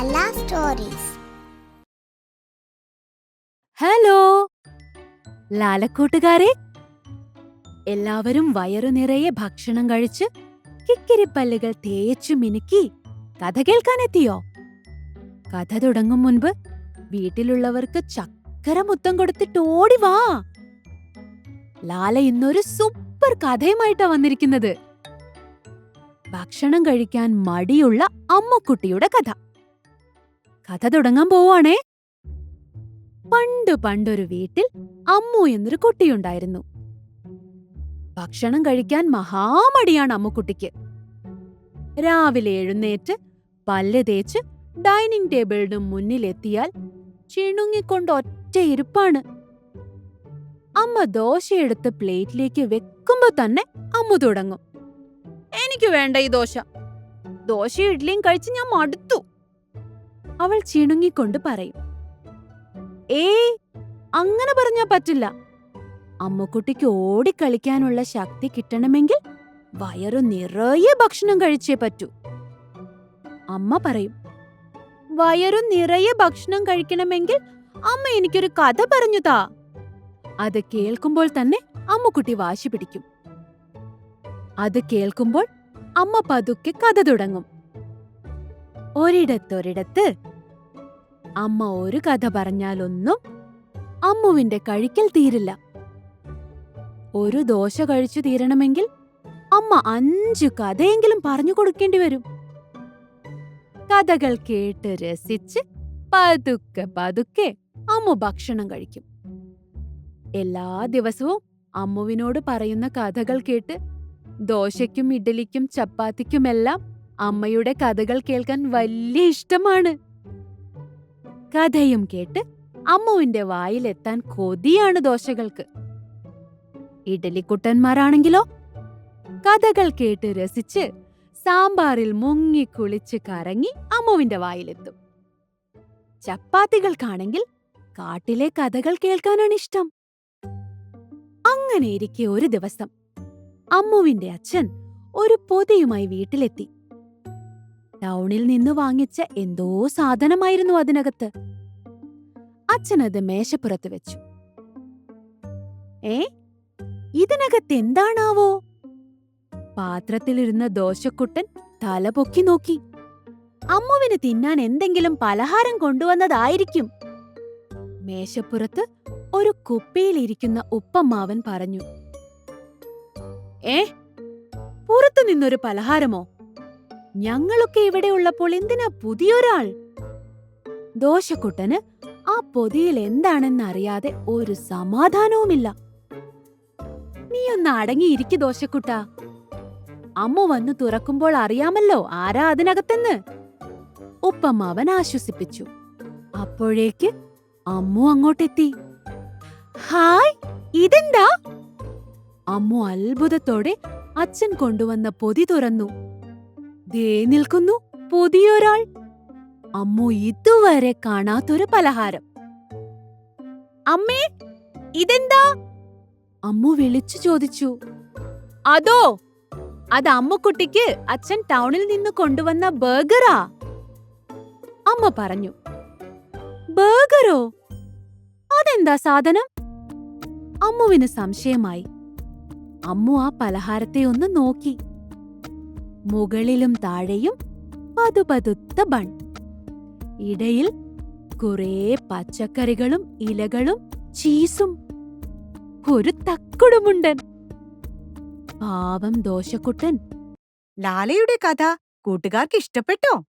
Lala stories hello ലാലക്കൂട്ടുകാരെ എല്ലാവരും വയറു നിറയെ ഭക്ഷണം കഴിച്ച് കിക്കിരിപ്പല്ലുകൾ തേച്ചു മിനുക്കി കഥ കേൾക്കാനെത്തിയോ? കഥ തുടങ്ങും മുൻപ് വീട്ടിലുള്ളവർക്ക് ചക്കര മുത്തം കൊടുത്തിട്ട് ഓടി വാ. ലാല ഇന്നൊരു സൂപ്പർ കഥയുമായിട്ടാ വന്നിരിക്കുന്നത്. ഭക്ഷണം കഴിക്കാൻ മടിയുള്ള അമ്മക്കുട്ടിയുടെ കഥ. കഥ തുടങ്ങാൻ പോവാണേ പണ്ട് പണ്ടൊരു വീട്ടിൽ അമ്മു എന്നൊരു കുട്ടിയുണ്ടായിരുന്നു. ഭക്ഷണം കഴിക്കാൻ മഹാമടിയാണ് അമ്മുക്കുട്ടിക്ക്. രാവിലെ എഴുന്നേറ്റ് പല്ല് തേച്ച് ഡൈനിങ് ടേബിളിന് മുന്നിലെത്തിയാൽ ചിണുങ്ങിക്കൊണ്ട് ഒറ്റ ഇരിപ്പാണ്. അമ്മ ദോശയെടുത്ത് പ്ലേറ്റിലേക്ക് വെക്കുമ്പോ തന്നെ അമ്മു തുടങ്ങും. എനിക്ക് വേണ്ട ഈ ദോശ. ദോശയും ഇഡ്ലിയും കഴിച്ച് ഞാൻ മടുത്തു. അവൾ ചിണുങ്ങിക്കൊണ്ട് പറയും. ഏയ് അങ്ങനെ പറഞ്ഞാ പറ്റില്ല. അമ്മക്കുട്ടിക്ക് ഓടിക്കളിക്കാനുള്ള ശക്തി കിട്ടണമെങ്കിൽ വയറു നിറയെ ഭക്ഷണം കഴിച്ചേ പറ്റൂ. അമ്മ പറയും. വയറു നിറയെ ഭക്ഷണം കഴിക്കണമെങ്കിൽ അമ്മ എനിക്കൊരു കഥ പറഞ്ഞു താ. അത് കേൾക്കുമ്പോൾ തന്നെ അമ്മുക്കുട്ടി വാശി പിടിക്കും. അത് കേൾക്കുമ്പോൾ അമ്മ പതുക്കെ കഥ തുടങ്ങും. ഒരിടത്തൊരിടത്ത് അമ്മ ഒരു കഥ പറഞ്ഞാലൊന്നും അമ്മുവിന്റെ കഴിക്കൽ തീരില്ല. ഒരു ദോശ കഴിച്ചു തീരണമെങ്കിൽ അമ്മ അഞ്ചു കഥയെങ്കിലും പറഞ്ഞു കൊടുക്കേണ്ടി വരും. കഥകൾ കേട്ട് രസിച്ച് പതുക്കെ പതുക്കെ അമ്മു ഭക്ഷണം കഴിക്കും. എല്ലാ ദിവസവും അമ്മുവിനോട് പറയുന്ന കഥകൾ കേട്ട് ദോശയ്ക്കും ഇഡലിക്കും ചപ്പാത്തിക്കുമെല്ലാം അമ്മയുടെ കഥകൾ കേൾക്കാൻ വലിയ ഇഷ്ടമാണ്. കഥയും കേട്ട് അമ്മുവിന്റെ വായിലെത്താൻ കൊതിയാണ് ദോശകൾക്ക്. ഇഡലിക്കുട്ടന്മാരാണെങ്കിലോ? കഥകൾ കേട്ട് രസിച്ച് സാമ്പാറിൽ മുങ്ങി കുളിച്ച് കറങ്ങി അമ്മുവിന്റെ വായിലെത്തും. ചപ്പാത്തികൾക്കാണെങ്കിൽ കാട്ടിലെ കഥകൾ കേൾക്കാനാണ് ഇഷ്ടം. അങ്ങനെ ഇരിക്കെ ഒരു ദിവസം അമ്മുവിന്റെ അച്ഛൻ ഒരു പൊതിയുമായി വീട്ടിലെത്തി. ടൗണിൽ നിന്ന് വാങ്ങിച്ച എന്തോ സാധനമായിരുന്നു അതിനകത്ത്. അച്ഛനത് മേശപ്പുറത്ത് വെച്ചു. ഏ ഇതിനകത്ത് എന്താണാവോ? പാത്രത്തിലിരുന്ന ദോശക്കുട്ടൻ തല പൊക്കി നോക്കി. അമ്മുവിന് തിന്നാൻ എന്തെങ്കിലും പലഹാരം കൊണ്ടുവന്നതായിരിക്കും. മേശപ്പുറത്ത് ഒരു കുപ്പിയിലിരിക്കുന്ന ഉപ്പമാവൻ പറഞ്ഞു. ഏ പുറത്തു നിന്നൊരു പലഹാരമോ? ഞങ്ങളൊക്കെ ഇവിടെ ഉള്ളപ്പോൾ എന്തിനാ പുതിയൊരാൾ? ദോശക്കുട്ടന് ആ പൊതിയിൽ എന്താണെന്നറിയാതെ ഒരു സമാധാനവുമില്ല. നീ ഒന്ന് അടങ്ങിയിരിക്കു ദോശക്കുട്ട. അമ്മ വന്നു തുറക്കുമ്പോൾ അറിയാമല്ലോ ആരാ അതിനകത്തെന്ന്. ഉപ്പമ്മാവൻ ആശ്വസിപ്പിച്ചു. അപ്പോഴേക്ക് അമ്മു അങ്ങോട്ടെത്തി. ഹായ് ഇതെന്താ? അമ്മു അത്ഭുതത്തോടെ അച്ഛൻ കൊണ്ടുവന്ന പൊതി തുറന്നു. ദേ നിൽക്കുന്നു. പുതിയൊരാൾ. അമ്മു ഇതുവരെ കാണാത്തൊരു പലഹാരം. അമ്മേ ഇതെന്താ? അമ്മു വിളിച്ചു ചോദിച്ചു. അതോ അത് അമ്മുക്കുട്ടിക്ക് അച്ഛൻ ടൗണിൽ നിന്ന് കൊണ്ടുവന്ന ബർഗറാ? അമ്മ പറഞ്ഞു. ബർഗറോ? അതെന്താ സാധനം? അമ്മുവിന് സംശയമായി. അമ്മു ആ പലഹാരത്തെ ഒന്ന് നോക്കി. മുകളിലും താഴെയും പതുപതുത്ത ബൺ. ഇടയിൽ കുറേ പച്ചക്കറികളും ഇലകളും ചീസും. ഒരു തക്കുടുമുണ്ടൻ. പാവം ദോശക്കുട്ടൻ. ലാലയുടെ കഥ കൂട്ടുകാർക്ക് ഇഷ്ടപ്പെട്ടോ?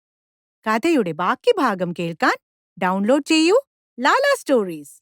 കഥയുടെ ബാക്കി ഭാഗം കേൾക്കാൻ ഡൗൺലോഡ് ചെയ്യൂ ലാലാ സ്റ്റോറീസ്.